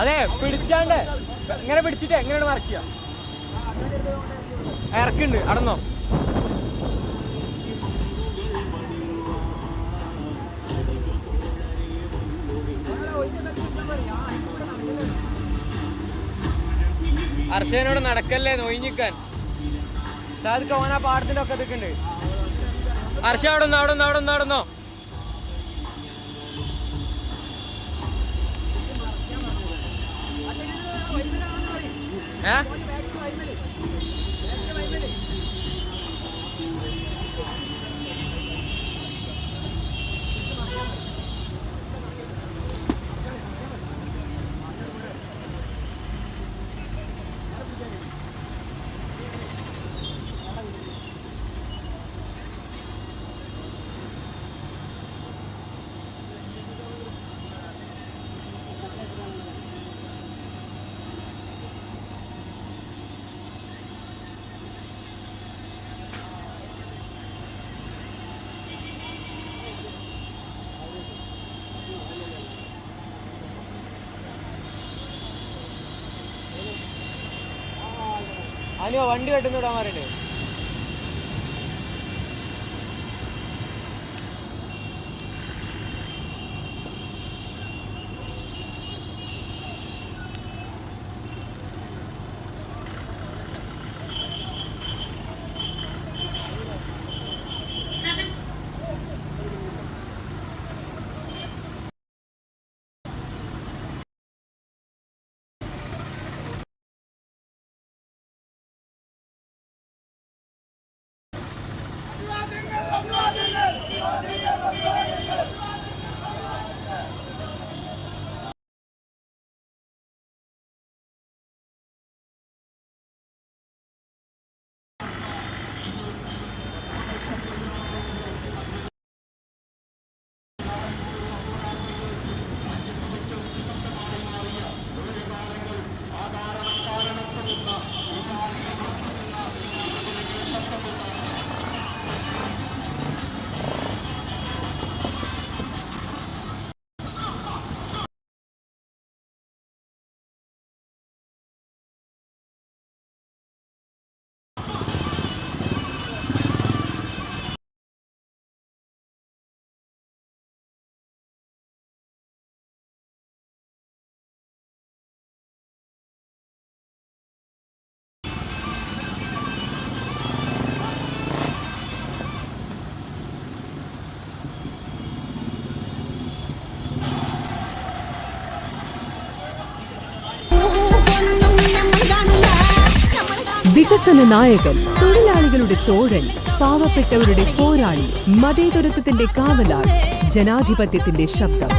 അതെ പിടിച്ചാണ്ട്. ഇങ്ങനെ പിടിച്ചിട്ട് എങ്ങനെയാണ് മറക്കുക ഇറക്കുണ്ട് അടന്നോ. അർഷനോട് നടക്കല്ലേ നൊയിഞ്ഞിക്കാൻ? സാധിക്ക പാടത്തിന്റെ ഒക്കെ ഇതൊക്കെ അർഷ അവിടെ നിന്ന് അവിടെ നിന്ന് അവിടെ നിന്ന് അവിടെ നിന്നോ hả? അനു വണ്ടി വെട്ടുന്ന വിടാൻ മാറിണ്ട് വികസന നായകൻ തൊഴിലാളികളുടെ തോഴൻ പാവപ്പെട്ടവരുടെ പോരാളി മതേതരത്വത്തിന്റെ കാവലാൾ ജനാധിപത്യത്തിന്റെ ശബ്ദം.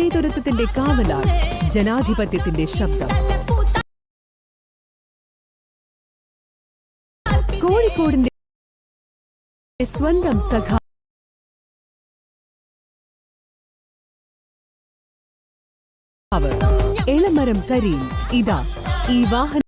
മതേതരത്വത്തിന്റെ കാവലാൾ ജനാധിപത്യത്തിന്റെ ശബ്ദം. കോഴിക്കോടിന്റെ സ്വന്തം സഖാ എളമരം കരീം. ഇതാ ഈ വാഹന.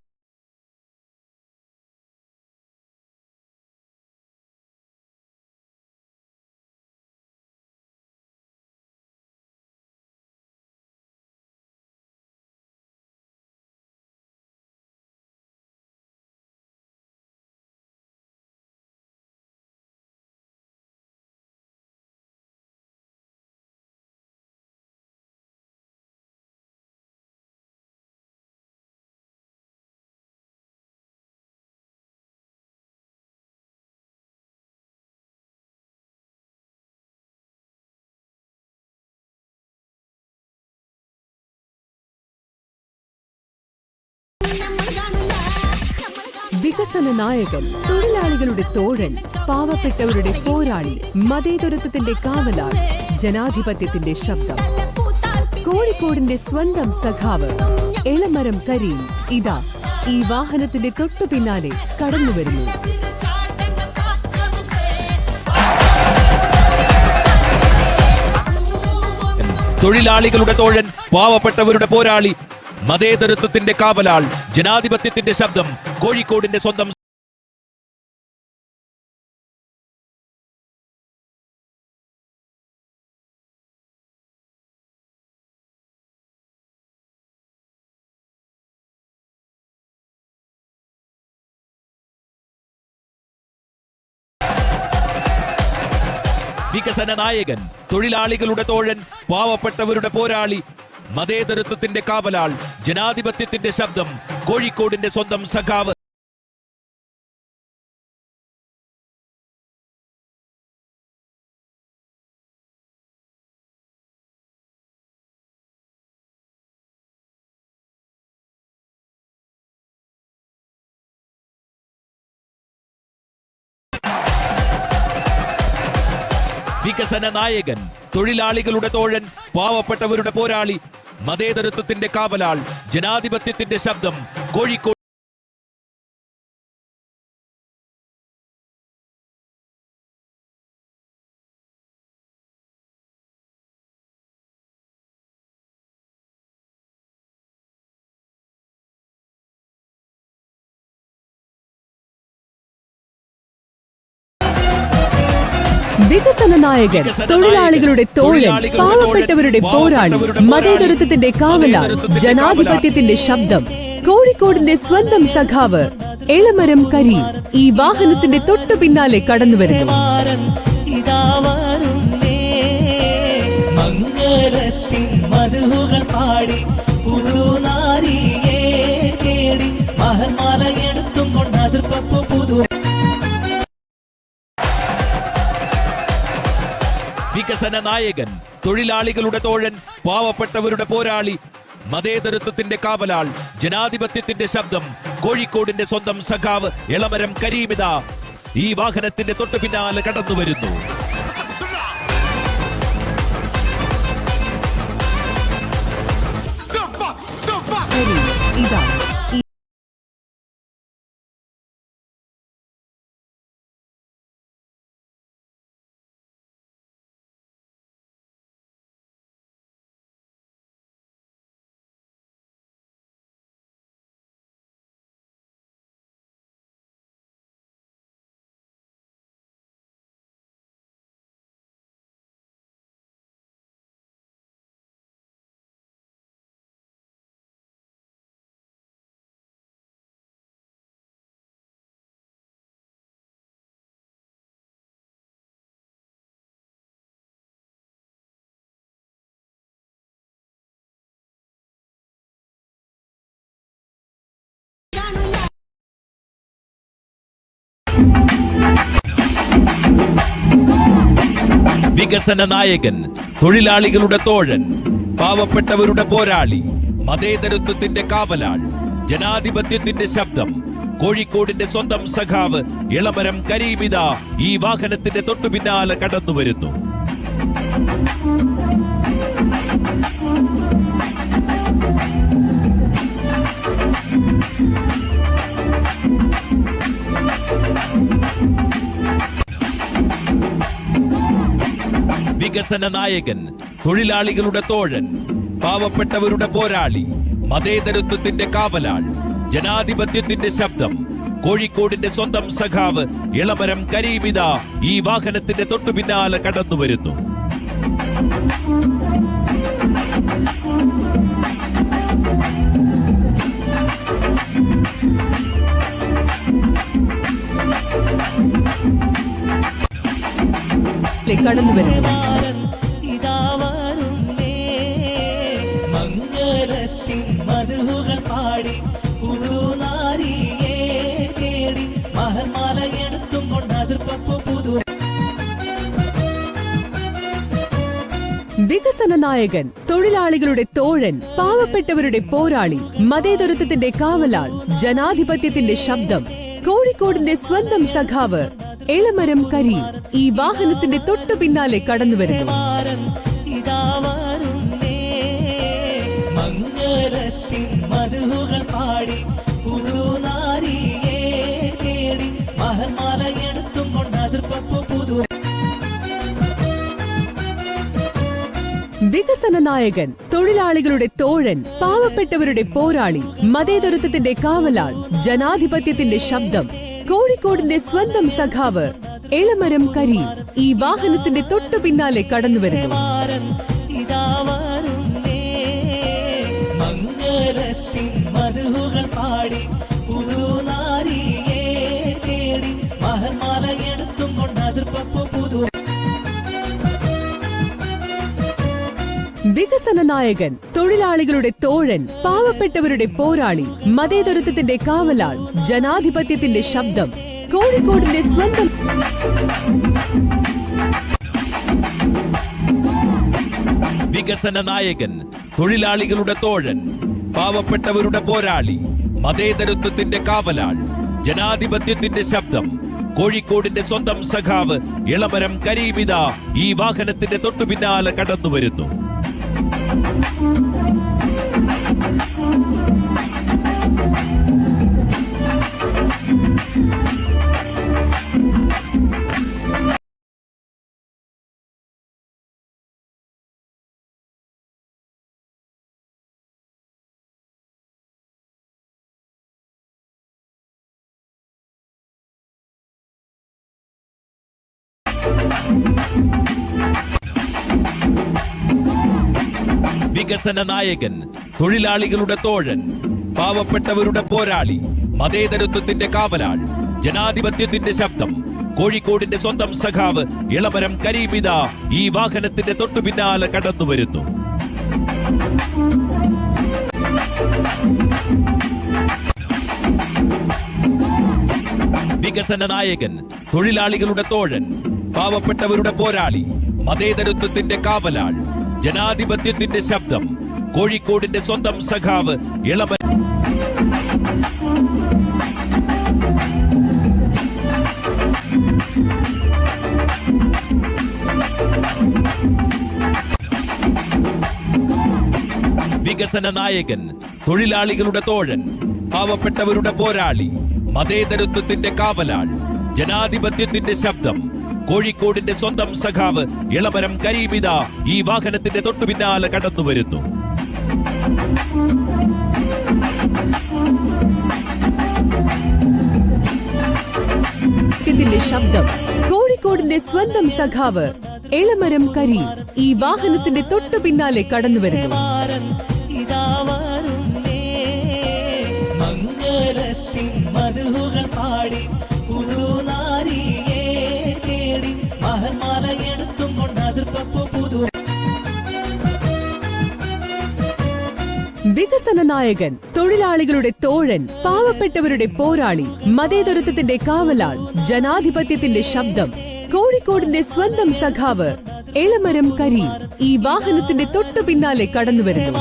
വികസന നായകൻ തൊഴിലാളികളുടെ തോഴൻ പാവപ്പെട്ടവരുടെ പോരാളി മതേതരത്വത്തിന്റെ കാവലാൾ ജനാധിപത്യത്തിന്റെ ശബ്ദം. കോഴിക്കോടിന്റെ സ്വന്തം സഖാവ് എളമരം കരീം. ഇതാ ഈ വാഹനത്തിന്റെ തൊട്ടു പിന്നാലെ കടന്നുവരുന്നു തൊഴിലാളികളുടെ തോഴൻ പാവപ്പെട്ടവരുടെ പോരാളി മതേതരത്വത്തിന്റെ കാവലാൾ ജനാധിപത്യത്തിന്റെ ശബ്ദം കോഴിക്കോടിന്റെ സ്വന്തം വികസന നായകൻ തൊഴിലാളികളുടെ തോഴൻ പാവപ്പെട്ടവരുടെ പോരാളി മതേതരത്വത്തിന്റെ കാവലാൾ ജനാധിപത്യത്തിന്റെ ശബ്ദം കോഴിക്കോടിന്റെ സ്വന്തം സഖാവ്. വികസന നായകൻ തൊഴിലാളികളുടെ തോഴൻ പാവപ്പെട്ടവരുടെ പോരാളി മതേതരത്വത്തിന്റെ കാവലാൾ ജനാധിപത്യത്തിന്റെ ശബ്ദം കോഴിക്കോട് വികസന നായകൻ തൊഴിലാളികളുടെ തോഴൻ പാവപ്പെട്ടവരുടെ പോരാളി മതേതരത്വത്തിന്റെ കാവലാൾ ജനാധിപത്യത്തിന്റെ ശബ്ദം. കോഴിക്കോടിന്റെ സ്വന്തം സഖാവ് എളമരം കരി ഈ വാഹനത്തിന്റെ തൊട്ടു പിന്നാലെ കടന്നുവരുന്നു വരുന്നു. മധുകൾ പാടി പുതുനാരിയെ തേടി മഹർമാല എടുത്തും കൊണ്ട് അതിർപ്പു പുതു വികസന നായകൻ തൊഴിലാളികളുടെ തോഴൻ പാവപ്പെട്ടവരുടെ പോരാളി മതേതരത്വത്തിന്റെ കാവലാൾ ജനാധിപത്യത്തിന്റെ ശബ്ദം കോഴിക്കോടിന്റെ സ്വന്തം സഖാവ് ഇളമരം കരീമിത ഈ വാഹനത്തിന്റെ തൊട്ടു പിന്നാലെ കടന്നു വരുന്നു. കരീം വികസന നായകൻ തൊഴിലാളികളുടെ തോഴൻ പാവപ്പെട്ടവരുടെ പോരാളി മതേതരത്വത്തിന്റെ കാവലാൾ ജനാധിപത്യത്തിന്റെ ശബ്ദം കോഴിക്കോടിന്റെ സ്വന്തം സഖാവ് ഇളമരം കരീമിത ഈ വാഹനത്തിന്റെ തൊട്ടു പിന്നാലെ കടന്നു വരുന്നു. വികസന നായകൻ തൊഴിലാളികളുടെ തോഴൻ പാവപ്പെട്ടവരുടെ പോരാളി മതേതരത്വത്തിന്റെ കാവലാൾ ജനാധിപത്യത്തിന്റെ ശബ്ദം കോഴിക്കോടിന്റെ സ്വന്തം സഖാവ് ഇളമരം കരീമിത ഈ വാഹനത്തിന്റെ തൊട്ടു പിന്നാലെ കടന്നു വരുന്നു. കടന്നുവരുന്നു മാറൻ ഇതാ വരുന്നേ. മംഗളത്തിൻ മധുകൾ പാടി പുതുനാരിയെ തേടി മഹർമാല എടുത്തും കൊണ്ട് അതിർപ്പു പുതു വികസന വികസന നായകൻ തൊഴിലാളികളുടെ തോഴൻ പാവപ്പെട്ടവരുടെ പോരാളി മതേതരത്വത്തിന്റെ കാവലാൾ ജനാധിപത്യത്തിന്റെ ശബ്ദം കോഴിക്കോടിന്റെ സ്വന്തം സഖാവ് എളമരം കരി ഈ വാഹനത്തിന്റെ തൊട്ടു പിന്നാലെ കടന്നു വരുന്നു. പാടി പുതുനാരിയെ തേടി എടുത്തും കൊണ്ട് പുതു വികസന നായകൻ തൊഴിലാളികളുടെ തോഴൻ പാവപ്പെട്ടവരുടെ പോരാളി മതേതരത്വത്തിന്റെ കാവലാൾ ജനാധിപത്യത്തിന്റെ ശബ്ദം കോഴിക്കോടിന്റെ സ്വന്തം സഖാവ് എളമരം കരി ഈ വാഹനത്തിന്റെ തൊട്ടു പിന്നാലെ കടന്നു വരുന്നു വികസന നായകൻ തൊഴിലാളികളുടെ തോഴൻ പാവപ്പെട്ടവരുടെ പോരാളി മതേതരത്വത്തിന്റെ കാവലാൾ ജനാധിപത്യത്തിന്റെ ശബ്ദം കോഴിക്കോടിന്റെ സ്വന്തം വികസന നായകൻ തൊഴിലാളികളുടെ തോഴൻ പാവപ്പെട്ടവരുടെ പോരാളി മതേതരത്വത്തിന്റെ കാവലാൾ ജനാധിപത്യത്തിന്റെ ശബ്ദം കോഴിക്കോടിന്റെ സ്വന്തം സഖാവ് ഇളമരം കരീമിത ഈ വാഹനത്തിന്റെ തൊട്ടുപിന്നാലെ കടന്നു വരുന്നു Thank you. വികസന നായകൻ തൊഴിലാളികളുടെ തോഴൻ പാവപ്പെട്ടവരുടെ പോരാളി മതേതരത്വത്തിന്റെ കാവലാൾ ജനാധിപത്യത്തിന്റെ ശബ്ദം കോഴിക്കോടിന്റെ സ്വന്തം സഖാവ് ഇളമരം കരീമിത ഈ വാഹനത്തിന്റെ തൊട്ടു പിന്നാലെ കടന്നു വരുന്നു. വികസന നായകൻ തൊഴിലാളികളുടെ തോഴൻ പാവപ്പെട്ടവരുടെ പോരാളി മതേതരത്വത്തിന്റെ കാവലാൾ ജനാധിപത്യത്തിന്റെ ശബ്ദം. കോഴിക്കോടിന്റെ സ്വന്തം സഖാവ് ഇളമ വികസന നായകൻ തൊഴിലാളികളുടെ തോഴൻ പാവപ്പെട്ടവരുടെ പോരാളി മതേതരത്വത്തിന്റെ കാവലാൾ ജനാധിപത്യത്തിന്റെ ശബ്ദം. കോഴിക്കോടിന്റെ സ്വന്തം സഖാവ് ഇളമരം കരീമിത ഈ വാഹനത്തിന്റെ തൊട്ടു പിന്നാലെ കടന്നു വരുന്നു. ഇതിന്റെ ശബ്ദം കോഴിക്കോടിന്റെ സ്വന്തം സഖാവ് എളമരം കരീം ഈ വാഹനത്തിന്റെ തൊട്ടു പിന്നാലെ കടന്നു വരുന്നു. വികസന നായകൻ തൊഴിലാളികളുടെ തോഴൻ പാവപ്പെട്ടവരുടെ പോരാളി മതേതരത്വത്തിന്റെ കാവലാൾ ജനാധിപത്യത്തിന്റെ ശബ്ദം കോഴിക്കോടിന്റെ സ്വന്തം സഖാവ് എളമരം കരി ഈ വാഹനത്തിന്റെ തൊട്ടു പിന്നാലെ കടന്നു വരുന്നു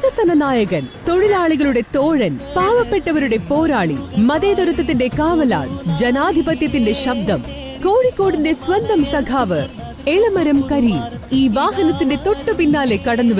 വികസന നായകൻ തൊഴിലാളികളുടെ തോഴൻ പാവപ്പെട്ടവരുടെ പോരാളി മതേതരത്വത്തിന്റെ കാവലാൾ ജനാധിപത്യത്തിന്റെ ശബ്ദം കോഴിക്കോടിന്റെ സ്വന്തം സഖാവ് എളമരം കരി ഈ വാഹനത്തിന്റെ തൊട്ടു പിന്നാലെ കടന്നു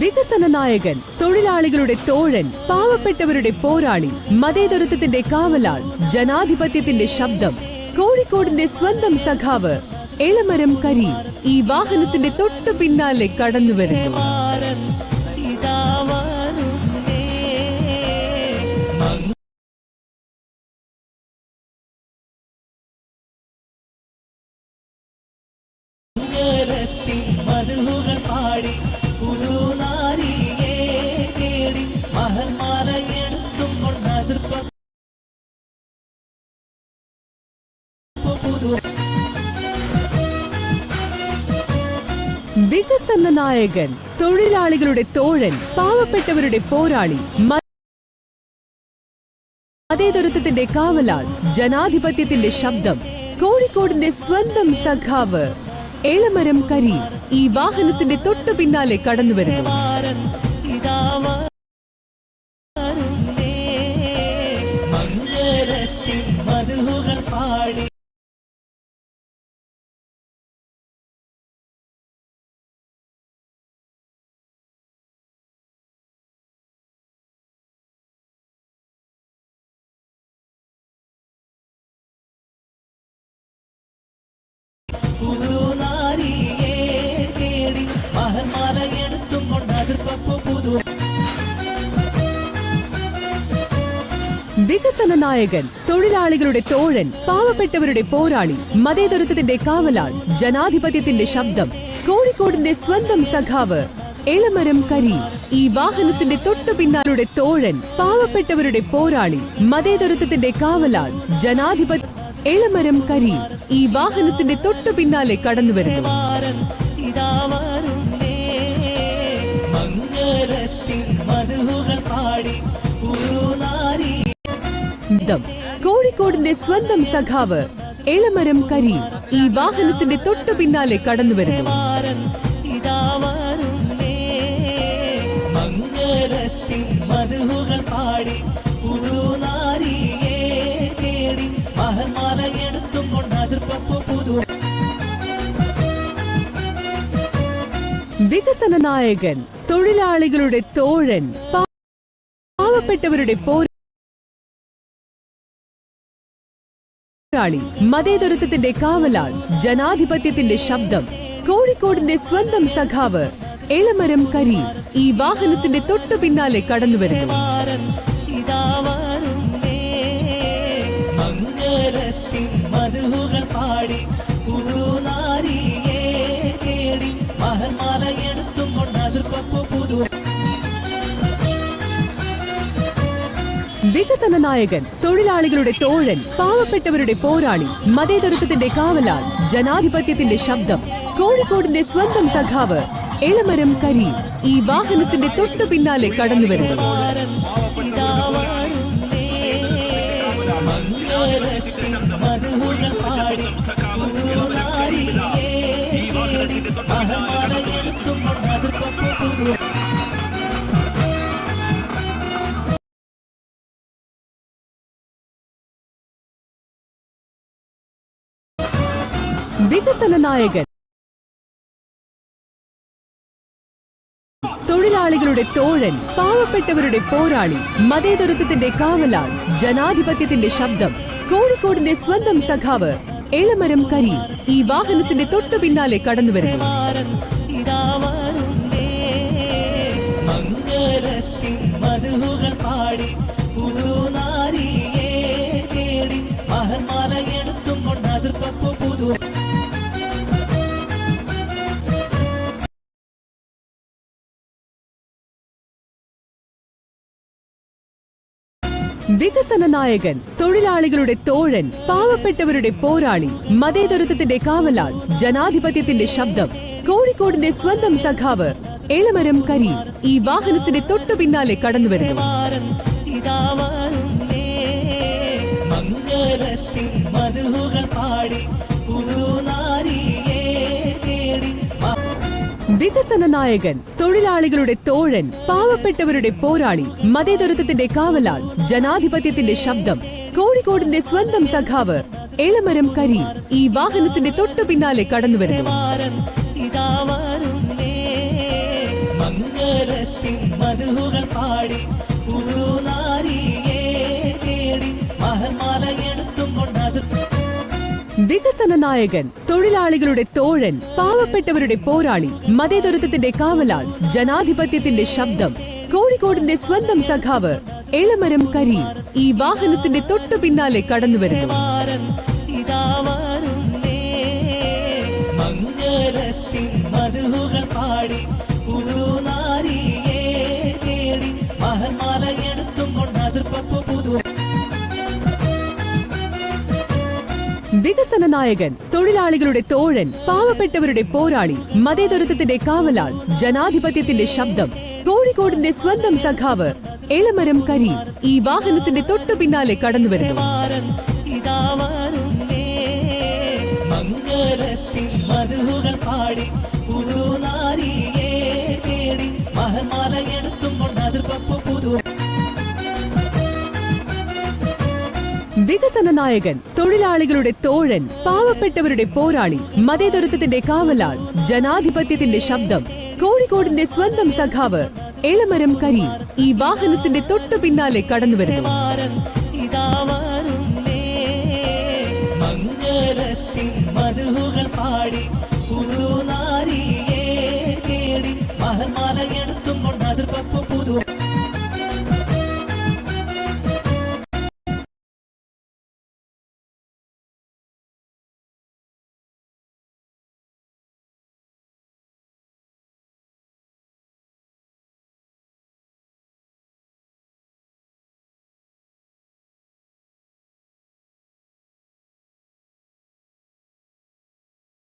വികസന നായകൻ തൊഴിലാളികളുടെ തോഴൻ പാവപ്പെട്ടവരുടെ പോരാളി മതേതരത്വത്തിന്റെ കാവലാൾ ജനാധിപത്യത്തിന്റെ ശബ്ദം കോഴിക്കോടിന്റെ സ്വന്തം സഖാവ് എളമരം കരി ഈ വാഹനത്തിന്റെ തൊട്ടു പിന്നാലെ കടന്നു വരുന്നു വികസന നായകൻ തൊഴിലാളികളുടെ തോഴൻ പാവപ്പെട്ടവരുടെ പോരാളി മതേതരത്വത്തിന്റെ കാവലാൾ ജനാധിപത്യത്തിന്റെ ശബ്ദം കോഴിക്കോടിന്റെ സ്വന്തം സഖാവ് എളമരം കരി ഈ വാഹനത്തിന്റെ തൊട്ടു പിന്നാലെ കടന്നു വരുന്നു വികസന നായകൻ തൊഴിലാളികളുടെ തോഴൻ പാവപ്പെട്ടവരുടെ പോരാളി മതേതരത്വത്തിന്റെ കാവലാൾ ജനാധിപത്യത്തിന്റെ ശബ്ദം കോഴിക്കോടിന്റെ സ്വന്തം സഖാവ് എളമരം കരി ഈ വാഹനത്തിന്റെ തൊട്ടു പിന്നാലുടെ തോഴൻ പാവപ്പെട്ടവരുടെ പോരാളി മതേതരത്വത്തിന്റെ കാവലാൾ ജനാധിപത്യ എളമരം കരി ഈ വാഹനത്തിന്റെ തൊട്ടു പിന്നാലെ കടന്നു വരുന്നു. മധുകൾ പാടി പുതുനാരി ദം കോഴിക്കോടിന്റെ സ്വന്തം സഖാവ് എളമരം കരി ഈ വാഹനത്തിന്റെ തൊട്ടു പിന്നാലെ കടന്നു വരുന്നു. പാടി പുതുനാരിയെ തേടി മഹർമാല എടുത്തും കൊണ്ട് അതിർപ്പപ്പു പുതു വികസന നായകൻ തൊഴിലാളികളുടെ തോഴൻ പാവപ്പെട്ടവരുടെ പാവപ്പെട്ടവരുടെ പോരാളി മതേതരത്വത്തിന്റെ കാവലാൾ ജനാധിപത്യത്തിന്റെ ശബ്ദം കോഴിക്കോടിന്റെ സ്വന്തം സഖാവ് എളമരം കരി ഈ വാഹനത്തിന്റെ തൊട്ടു പിന്നാലെ കടന്നു വരുന്നു. വികസന നായകൻ തൊഴിലാളികളുടെ തോഴൻ പാവപ്പെട്ടവരുടെ പോരാളി മതേതരത്വത്തിന്റെ കാവലാൾ ജനാധിപത്യത്തിന്റെ ശബ്ദം കോഴിക്കോടിന്റെ സ്വന്തം സഖാവ് എളമരം കരി ഈ വാഹനത്തിന്റെ തൊട്ടു പിന്നാലെ കടന്നു വരുന്നു വികസന നായകൻ. തൊഴിലാളികളുടെ തോഴൻ പാവപ്പെട്ടവരുടെ പോരാളി മതേതരത്വത്തിന്റെ കാവലാൾ ജനാധിപത്യത്തിന്റെ ശബ്ദം കോഴിക്കോടിന്റെ സ്വന്തം സഖാവ് എളമരം കരി ഈ വാഹനത്തിന്റെ തൊട്ടു പിന്നാലെ കടന്നു വരുന്നു. പുതു വികസന നായകൻ തൊഴിലാളികളുടെ തോഴൻ പാവപ്പെട്ടവരുടെ പോരാളി മതേതരത്വത്തിന്റെ കാവലാൾ ജനാധിപത്യത്തിന്റെ ശബ്ദം കോഴിക്കോടിന്റെ സ്വന്തം സഖാവ് എളമരം കരി ഈ വാഹനത്തിന്റെ തൊട്ടു പിന്നാലെ കടന്നു വരുന്നു മംഗളത്തിൽ. മധുകൾ പാടി വികസന നായകൻ തൊഴിലാളികളുടെ തോഴൻ പാവപ്പെട്ടവരുടെ പോരാളി മതേതരത്വത്തിന്റെ കാവലാൾ ജനാധിപത്യത്തിന്റെ ശബ്ദം കോഴിക്കോടിന്റെ സ്വന്തം സഖാവ് എളമരം കരി ഈ വാഹനത്തിന്റെ തൊട്ടു പിന്നാലെ കടന്നു വരുന്നു വികസന നായകൻ തൊഴിലാളികളുടെ തോഴൻ പാവപ്പെട്ടവരുടെ പോരാളി മതേതരത്വത്തിന്റെ കാവലാൾ ജനാധിപത്യത്തിന്റെ ശബ്ദം കോഴിക്കോടിന്റെ സ്വന്തം സഖാവ് എളമരം കരി ഈ വാഹനത്തിന്റെ തൊട്ടു പിന്നാലെ കടന്നു വരുന്നു. പാടി മഹർമാല വികസന നായകൻ തൊഴിലാളികളുടെ തോഴൻ പാവപ്പെട്ടവരുടെ പോരാളി മതേതരത്വത്തിന്റെ കാവലാൾ ജനാധിപത്യത്തിന്റെ ശബ്ദം കോഴിക്കോടിന്റെ സ്വന്തം സഖാവ് എളമരം കരി ഈ വാഹനത്തിന്റെ തൊട്ടു പിന്നാലെ ഇതാ വരുന്നേ വികസന നായകൻ തൊഴിലാളികളുടെ തോഴൻ പാവപ്പെട്ടവരുടെ പോരാളി മതേതരത്വത്തിന്റെ കാവലാൾ ജനാധിപത്യത്തിന്റെ ശബ്ദം കോഴിക്കോടിന്റെ സ്വന്തം സഖാവ് എളമരം കരി ഈ വാഹനത്തിന്റെ തൊട്ടു പിന്നാലെ കടന്നുവരുന്നു.